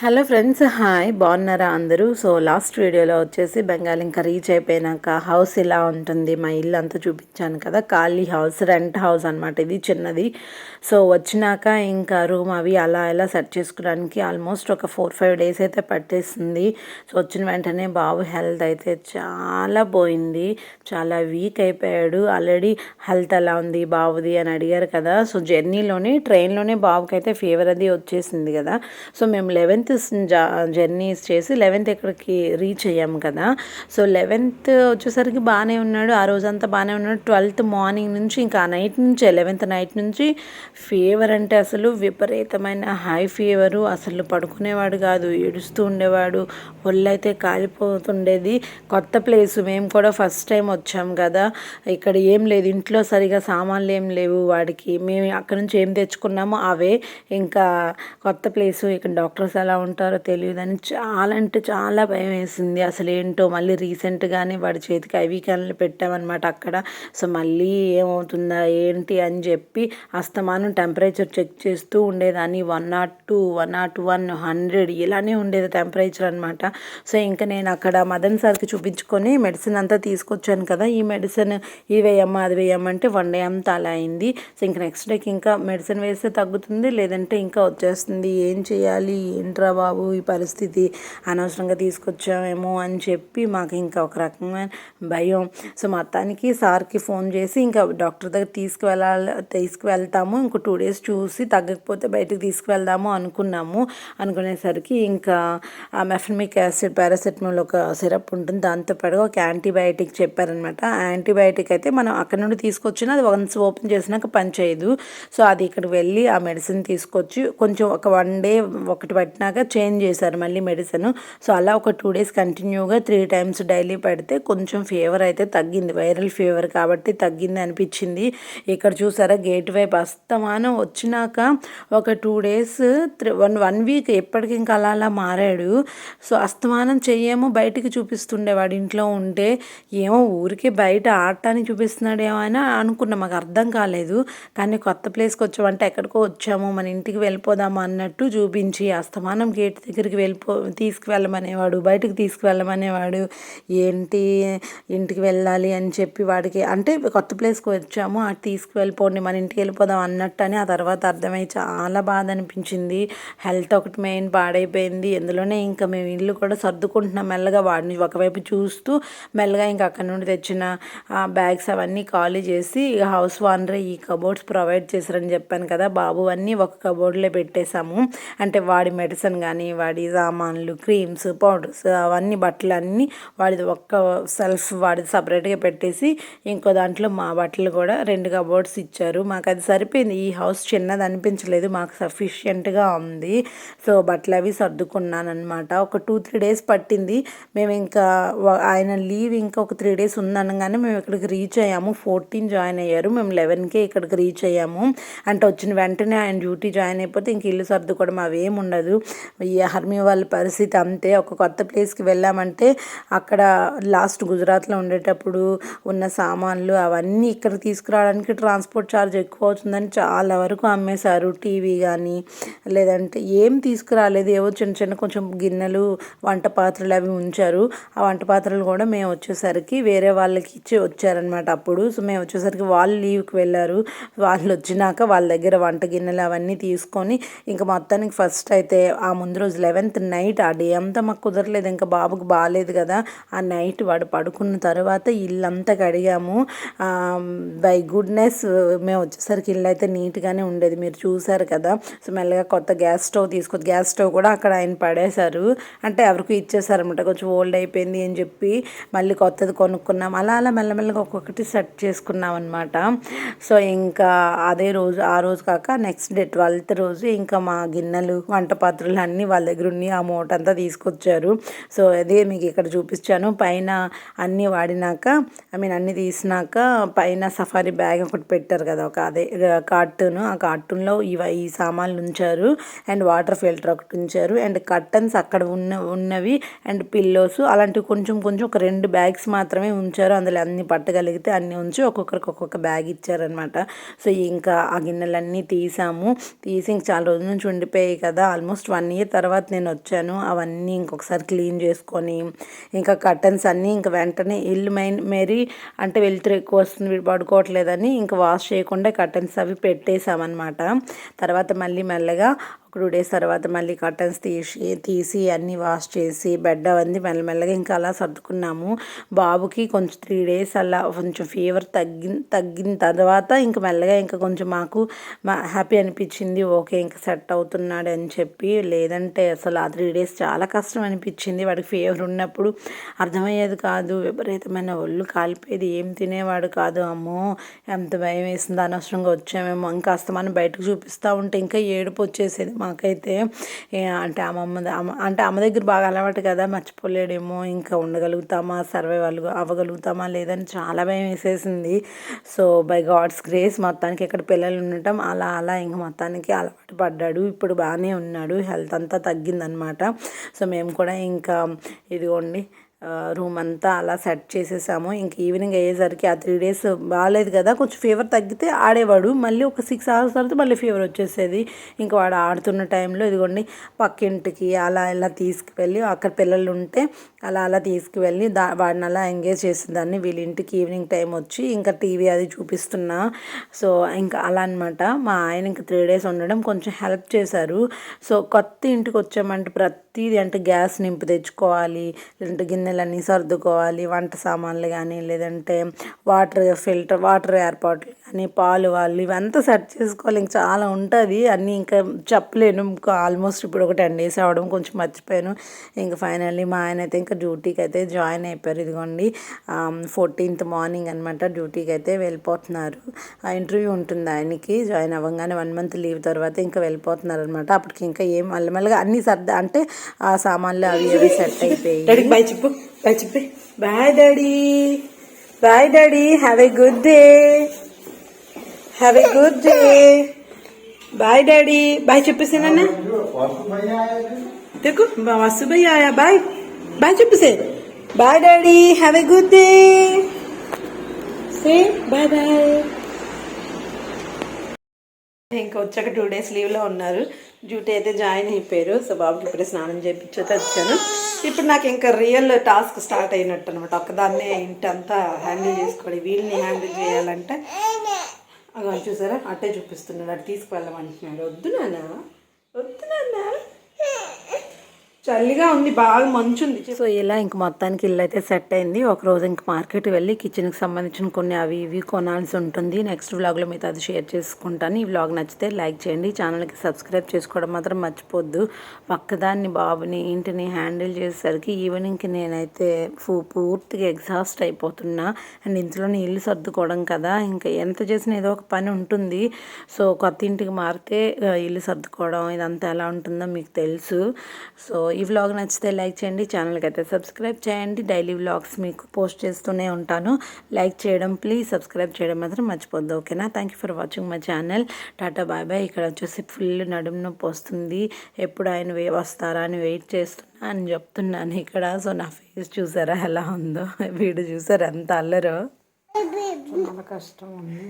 Hello friends hi. బాగున్నారా అందరూ? So last వీడియోలో వచ్చేసి బెంగాల్ ఇంకా రీచ్ అయిపోయినాక హౌస్ ఇలా ఉంటుంది. మా ఇల్లు అంతా చూపించాను కదా ఖాళీ హౌస్ రెంట్ హౌస్ అనమాట ఇది చిన్నది. సో వచ్చినాక ఇంకా రూమ్ అవి అలా ఎలా సెట్ చేసుకోవడానికి ఆల్మోస్ట్ ఒక ఫోర్ ఫైవ్ డేస్ అయితే పట్టేస్తుంది సో వచ్చిన వెంటనే బాబు హెల్త్ అయితే చాలా పోయింది. చాలా వీక్ అయిపోయాడు. ఆల్రెడీ హెల్త్ ఎలా ఉంది బాబుది అని అడిగారు కదా. సో జర్నీలోనే ట్రైన్లోనే బాబుకి అయితే ఫీవర్ అది వచ్చేసింది కదా. సో మేము లెవెన్త్ టెన్త్ జర్నీస్ చేసి లెవెన్త్ ఎక్కడికి రీచ్ అయ్యాము కదా. సో లెవెన్త్ వచ్చేసరికి బాగానే ఉన్నాడు. ఆ రోజంతా బాగానే ఉన్నాడు. ట్వెల్త్ మార్నింగ్ నుంచి ఇంకా ఆ నైట్ నుంచి లెవెన్త్ నైట్ నుంచి ఫీవర్ అంటే అసలు విపరీతమైన హై ఫీవరు. అసలు పడుకునేవాడు కాదు ఏడుస్తూ ఉండేవాడు. ఒళ్ళైతే కాలిపోతుండేది. కొత్త ప్లేస్. మేము కూడా ఫస్ట్ టైం వచ్చాం కదా. ఇక్కడ ఏం లేదు. ఇంట్లో సరిగా సామాన్లు ఏం లేవు వాడికి. మేము అక్కడ నుంచి ఏం తెచ్చుకున్నామో అవే. ఇంకా కొత్త ప్లేసు. ఇక్కడ డాక్టర్స్ ఎలా ఉంటారో తెలియదని చాలా అంటే చాలా భయం వేసింది. అసలు ఏంటో మళ్ళీ రీసెంట్గానే వాడి చేతికి ఐవి క్యాన్లు పెట్టామన్నమాట అక్కడ. సో మళ్ళీ ఏమవుతుందా ఏంటి అని చెప్పి అస్తమానం టెంపరేచర్ చెక్ చేస్తూ ఉండేదాన్ని. One nought two one nought one hundred ఇలానే ఉండేది టెంపరేచర్ అనమాట సో ఇంకా నేను అక్కడ మదన్ సార్కి చూపించుకొని మెడిసిన్ అంతా తీసుకొచ్చాను కదా ఈ మెడిసిన్ ఇది వేయమ్మా అది వేయమ్మంటే వన్ డే అంతా అలా అయింది. సో ఇంకా నెక్స్ట్ డేకి ఇంకా మెడిసిన్ వేస్తే తగ్గుతుంది లేదంటే ఇంకా వచ్చేస్తుంది. ఏం చేయాలి ఏంట్రా బాబు ఈ పరిస్థితి? అనవసరంగా తీసుకొచ్చామేమో అని చెప్పి మాకు ఇంకా ఒక రకమైన భయం. సో మొత్తానికి సార్కి ఫోన్ చేసి ఇంకా డాక్టర్ దగ్గర తీసుకువెళ్ళాలి తీసుకువెళ్తాము. ఇంకో టూ డేస్ చూసి తగ్గకపోతే బయటకు తీసుకువెళ్దాము అనుకున్నాము. అనుకునేసరికి ఇంకా ఆ మెఫ్రమిక్ యాసిడ్ పారాసెటమాల్ ఒక సిరప్ ఉంటుంది. దాంతోపాటు ఒక యాంటీబయాటిక్ చెప్పారనమాట. యాంటీబయాటిక్ అయితే మనం అక్కడ నుండి తీసుకొచ్చినా అది వన్స్ ఓపెన్ చేసినాక పనిచేయదు. సో అది ఇక్కడ వెళ్ళి ఆ మెడిసిన్ తీసుకొచ్చి కొంచెం ఒక వన్ డే ఒకటి పట్టినాక చేంజ్ చేశారు మళ్ళీ మెడిసిన్. సో అలా ఒక టూ డేస్ కంటిన్యూగా త్రీ టైమ్స్ డైలీ పెడితే కొంచెం ఫీవర్ అయితే తగ్గింది. వైరల్ ఫీవర్ కాబట్టి తగ్గింది అనిపించింది. ఇక్కడ చూసారా గేట్ వైపు అస్తమానం వచ్చినాక ఒక two days three one one week ఎప్పటికి ఇంకా అలా అలా మారాడు. సో అస్తమానం చెయ్యేమో బయటికి చూపిస్తుండే వాడి ఇంట్లో ఉంటే. ఏమో ఊరికే బయట ఆడటానికి చూపిస్తున్నాడేమో అని అనుకున్నా. మాకు అర్థం కాలేదు. కానీ కొత్త ప్లేస్కి వచ్చామంటే ఎక్కడికో వచ్చాము. మన ఇంటికి వెళ్ళిపోదాము అన్నట్టు చూపించి అస్తమానం గేట్ దగ్గరికి వెళ్ళిపో తీసుకువెళ్ళమనేవాడు బయటకు తీసుకువెళ్ళమనేవాడు ఏంటి ఇంటికి వెళ్ళాలి అని చెప్పి వాడికి అంటే కొత్త ప్లేస్కి వచ్చాము అటు తీసుకువెళ్ళిపోండి మన ఇంటికి వెళ్ళిపోదాం అన్నట్టు అని ఆ తర్వాత అర్థమై చాలా బాధ అనిపించింది. హెల్త్ ఒకటి మెయిన్ పాడైపోయింది. ఎందులోనే ఇంకా మేము ఇల్లు కూడా సర్దుకుంటున్నాం మెల్లగా వాడిని ఒకవైపు చూస్తూ మెల్లగా ఇంకా అక్కడ నుండి తెచ్చిన బ్యాగ్స్ అవన్నీ ఖాళీ చేసి హౌస్ వానరే ఈ కబోర్డ్స్ ప్రొవైడ్ చేశారని చెప్పాను కదా బాబు అన్నీ ఒక కబోర్డ్లో పెట్టేశాము. అంటే వాడి మెడిసిన్ కానీ వాడి సామాన్లు క్రీమ్స్ పౌడర్స్ అవన్నీ బట్టలు అన్నీ వాడిది ఒక్క సెల్ఫ్ వాడిది సపరేట్గా పెట్టేసి ఇంకో దాంట్లో మా బట్టలు కూడా రెండు కబోర్డ్స్ ఇచ్చారు. మాకు అది సరిపోయింది. ఈ హౌస్ చిన్నది అనిపించలేదు. మాకు సఫిషియెంట్గా ఉంది. సో బట్టలు అవి సర్దుకున్నాను అనమాట ఒక టూ త్రీ డేస్ పట్టింది. మేము ఇంకా ఆయన లీవ్ ఇంకా ఒక త్రీ డేస్ ఉందనగానే మేము ఇక్కడికి రీచ్ అయ్యాము. ఫోర్టీన్ జాయిన్ అయ్యారు. మేము లెవెన్కే ఇక్కడికి రీచ్ అయ్యాము. అంటే వచ్చిన వెంటనే ఆయన డ్యూటీ జాయిన్ అయిపోతే ఇంక ఇల్లు సర్దుకోవడం అవేం ఉండదు. ఈ ఆర్మీ వాళ్ళ పరిస్థితి అంతే. ఒక కొత్త ప్లేస్కి వెళ్ళామంటే అక్కడ లాస్ట్ గుజరాత్లో ఉండేటప్పుడు ఉన్న సామాన్లు అవన్నీ ఇక్కడ తీసుకురావడానికి ట్రాన్స్పోర్ట్ ఛార్జ్ ఎక్కువ అవుతుందని చాలా వరకు అమ్మేశారు. టీవీ కానీ లేదంటే ఏం తీసుకురాలేదు. ఏవో చిన్న చిన్న కొంచెం గిన్నెలు వంట పాత్రలు అవి ఉంచారు. ఆ వంట పాత్రలు కూడా మేము వచ్చేసరికి వేరే వాళ్ళకి ఇచ్చి వచ్చారనమాట అప్పుడు. సో మేము వచ్చేసరికి వాళ్ళు లీవ్కి వెళ్ళారు. వాళ్ళు వచ్చినాక వాళ్ళ దగ్గర వంట గిన్నెలు అవన్నీ తీసుకొని ఇంకా మొత్తానికి ఫస్ట్ అయితే ఆ ఆ ముందు రోజు లెవెన్త్ నైట్ ఆ డే అంతా మాకు కుదరలేదు. ఇంకా బాబుకి బాగాలేదు కదా. ఆ నైట్ వాడు పడుకున్న తర్వాత ఇల్లంతా కడిగాము. బై గుడ్నెస్ మేము వచ్చేసరికి ఇల్లు అయితే నీట్గానే ఉండేది. మీరు చూసారు కదా. సో మెల్లగా కొత్త గ్యాస్ స్టవ్ తీసుకొచ్చి గ్యాస్ స్టవ్ కూడా అక్కడ ఆయన పడేశారు. అంటే ఎవరికి ఇచ్చేసారనమాట కొంచెం ఓల్డ్ అయిపోయింది అని చెప్పి మళ్ళీ కొత్తది కొనుక్కున్నాం. అలా అలా మెల్లమెల్లగా ఒక్కొక్కటి సెట్ చేసుకున్నాం అనమాట సో ఇంకా అదే రోజు ఆ రోజు కాక నెక్స్ట్ డే ట్వెల్త్ రోజు ఇంకా మా గిన్నెలు వంట పాత్రలు అన్నీ వాళ్ళ దగ్గర ఉన్నాయి ఆ మూట అంతా తీసుకొచ్చారు. సో అదే మీకు ఇక్కడ చూపించాను పైన అన్నీ వాడినాక ఐ మీన్ అన్నీ తీసినాక పైన సఫారీ బ్యాగ్ ఒకటి పెట్టారు కదా ఒక అదే కార్టూన్. ఆ కార్టూన్లో ఇవ ఈ సామాన్లు ఉంచారు. అండ్ వాటర్ ఫిల్టర్ ఒకటి ఉంచారు. అండ్ కర్టన్స్ అక్కడ ఉన్న ఉన్నవి అండ్ పిల్లోస్ అలాంటివి కొంచెం కొంచెం ఒక రెండు బ్యాగ్స్ మాత్రమే ఉంచారు. అందులో అన్ని పట్టగలిగితే అన్ని ఉంచి ఒక్కొక్కరికి ఒక్కొక్క బ్యాగ్ ఇచ్చారనమాట సో ఇంకా ఆ గిన్నెలన్నీ తీసాము. తీసి ఇంక చాలా రోజుల నుంచి ఉండిపోయాయి కదా ఆల్మోస్ట్ వన్ అవన్నీ ఇయర్ తర్వాత నేను వచ్చాను. అవన్నీ ఇంకొకసారి క్లీన్ చేసుకొని ఇంకా కర్టన్స్ అన్నీ ఇంకా వెంటనే ఇల్లు మెయిన్ మేరీ అంటే వెళ్తురు ఎక్కువ వస్తుంది పడుకోవట్లేదని ఇంకా వాష్ చేయకుండా కర్టన్స్ అవి పెట్టేసామన్నమాట తర్వాత మళ్ళీ మెల్లగా ఒక టూ డేస్ తర్వాత మళ్ళీ కర్టన్స్ తీసి తీసి అన్నీ వాష్ చేసి బెడ్ అవన్నీ మెల్లమెల్లగా ఇంకా అలా సర్దుకున్నాము. బాబుకి కొంచెం త్రీ డేస్ అలా కొంచెం ఫీవర్ తగ్గి తగ్గిన తర్వాత ఇంకా మెల్లగా ఇంకా కొంచెం మాకు హ్యాపీ అనిపించింది. ఓకే ఇంకా సెట్ అవుతున్నాడు అని చెప్పి లేదంటే అసలు ఆ త్రీ డేస్ చాలా కష్టం అనిపించింది. వాడికి ఫీవర్ ఉన్నప్పుడు అర్థమయ్యేది కాదు. విపరీతమైన ఒళ్ళు కాలిపోయేది. ఏం తినేవాడు కాదు. అమ్మో ఎంత భయం వేసింది. అనవసరంగా వచ్చామేమో. ఇంకా అస్తమానం బయటకు చూపిస్తూ ఉంటే ఇంకా ఏడుపు వచ్చేసేది. మాకైతే అంటే అమ్మమ్మ అమ్మ అంటే అమ్మ దగ్గర బాగా అలవాటు కదా మర్చిపోలేడేమో ఇంకా ఉండగలుగుతామా సర్వైవ్ అవ్వగలుగుతామా లేదని చాలా భయం వేసేసింది. సో బై గాడ్స్ గ్రేస్ మొత్తానికి ఇక్కడ పిల్లలు ఉండటం అలా అలా ఇంకా మొత్తానికి అలవాటు పడ్డాడు. ఇప్పుడు బాగానే ఉన్నాడు హెల్త్ అంతా తగ్గిందనమాట. సో మేము కూడా ఇంకా ఇదిగోండి రూమ్ అంతా అలా సెట్ చేసేసాము. ఇంక ఈవినింగ్ అయ్యేసరికి ఆ త్రీ డేస్ బాగాలేదు కదా కొంచెం ఫీవర్ తగ్గితే ఆడేవాడు. మళ్ళీ ఒక సిక్స్ అవర్స్ తర్వాత మళ్ళీ ఫీవర్ వచ్చేసేది. ఇంకా వాడు ఆడుతున్న టైంలో ఇదిగోండి పక్కింటికి అలా ఇలా తీసుకువెళ్ళి అక్కడ పిల్లలు ఉంటే అలా అలా తీసుకువెళ్ళి దా వాడిని అలా ఎంగేజ్ చేసేదాన్ని వీళ్ళ ఇంటికి ఈవినింగ్ టైం వచ్చి ఇంకా టీవీ అది చూపిస్తున్నా. సో ఇంకా అలా అనమాట మా ఆయన ఇంకా త్రీ డేస్ ఉండడం కొంచెం హెల్ప్ చేశారు. సో కొత్త ఇంటికి వచ్చామంటే ప్రతిదీ అంటే గ్యాస్ నింపు తెచ్చుకోవాలి లేదంటే గిన్నెలన్నీ సర్దుకోవాలి వంట సామాన్లు కానీ లేదంటే వాటర్ ఫిల్టర్ వాటర్ ఏర్పాట్లు కానీ పాలు వాళ్ళు ఇవంతా సెట్ చేసుకోవాలి. ఇంకా చాలా ఉంటుంది. అన్నీ ఇంకా చెప్పలేను. ఇంకా ఆల్మోస్ట్ ఇప్పుడు ఒక టెన్ డేస్ అవ్వడం కొంచెం మర్చిపోయాను. ఇంకా ఫైనల్లీ మా ఆయన అయితే ఇంకా డ్యూటీకి అయితే జాయిన్ అయిపోయారు. ఇదిగోండి ఫోర్టీన్త్ మార్నింగ్ అనమాట డ్యూటీకి అయితే వెళ్ళిపోతున్నారు. ఆ ఇంటర్వ్యూ ఉంటుంది ఆయనకి. జాయిన్ అవ్వగానే వన్ మంత్ లీవ్ తర్వాత ఇంకా వెళ్ళిపోతున్నారు అనమాట అప్పటికి ఇంకా ఏం మళ్ళీ అన్నీ సర్ద అంటే ఆ సామాన్లు అవి అవి సెట్ అయిపోయి చెప్పు. బాయ్ చెప్పే. Bye daddy bye daddy have a good day have a good day bye daddy bye చెప్పేసే నాన్న. తెకు వసుభయ్య ఆయా bye bye చెప్పేసే bye daddy have a good day say bye bye ఇంకా వచ్చాక టూ డేస్ లీవ్లో ఉన్నారు. డ్యూటీ అయితే జాయిన్ అయిపోయారు. సో బాబుకి ఇప్పుడే స్నానం చేయించైతే వచ్చాను. ఇప్పుడు నాకు ఇంకా రియల్ టాస్క్ స్టార్ట్ అయినట్టు అనమాట ఒక్కదాన్నే ఇంటంతా హ్యాండిల్ చేసుకోవాలి. వీళ్ళని హ్యాండిల్ చేయాలంటే అలా చూసారా? అట్టే చూపిస్తున్నాడు. అటు తీసుకువెళ్ళమంటున్నాడు. వద్దు నాన్న. వద్దు నాన్న. చల్లిగా ఉంది బాగా మంచు ఉంది సో ఇలా ఇంక మొత్తానికి ఇల్లు అయితే సెట్ అయింది. ఒకరోజు ఇంక మార్కెట్ వెళ్ళి కిచెన్కి సంబంధించిన కొన్ని అవి ఇవి కొనాల్సి ఉంటుంది. నెక్స్ట్ వ్లాగ్లో మీతో అది షేర్ చేసుకుంటాను. ఈ వ్లాగ్ నచ్చితే లైక్ చేయండి. ఛానల్కి సబ్స్క్రైబ్ చేసుకోవడం మాత్రం మర్చిపోద్దు. పక్కదాన్ని బాబుని ఇంటిని హ్యాండిల్ చేసేసరికి ఈవినింగ్కి నేనైతే ఫూ పూర్తిగా ఎగ్జాస్ట్ అయిపోతున్నా. అండ్ ఇంట్లోనే ఇల్లు సర్దుకోవడం కదా ఇంకా ఎంత చేసినా ఏదో ఒక పని ఉంటుంది. సో కొత్త ఇంటికి మారితే ఇల్లు సర్దుకోవడం ఇదంతా ఎలా ఉంటుందో మీకు తెలుసు. సో ఈ వ్లాగ్ నచ్చితే లైక్ చేయండి ఛానల్కి అయితే సబ్స్క్రైబ్ చేయండి. డైలీ వ్లాగ్స్ మీకు పోస్ట్ చేస్తూనే ఉంటాను. లైక్ చేయడం ప్లీజ్ సబ్స్క్రైబ్ చేయడం మాత్రం మర్చిపోద్దు ఓకేనా thank you for watching my channel tata bye bye ఇక్కడ వచ్చేసి ఫుల్ నడుము నొప్పి వస్తుంది. ఎప్పుడు ఆయన వే వస్తారా అని వెయిట్ చేస్తున్నా అని చెప్తున్నాను ఇక్కడ. సో నా ఫేస్ చూసారా ఎలా ఉందో? వీడు చూసారా ఎంత అల్లరో? చాలా కష్టం ఉంది.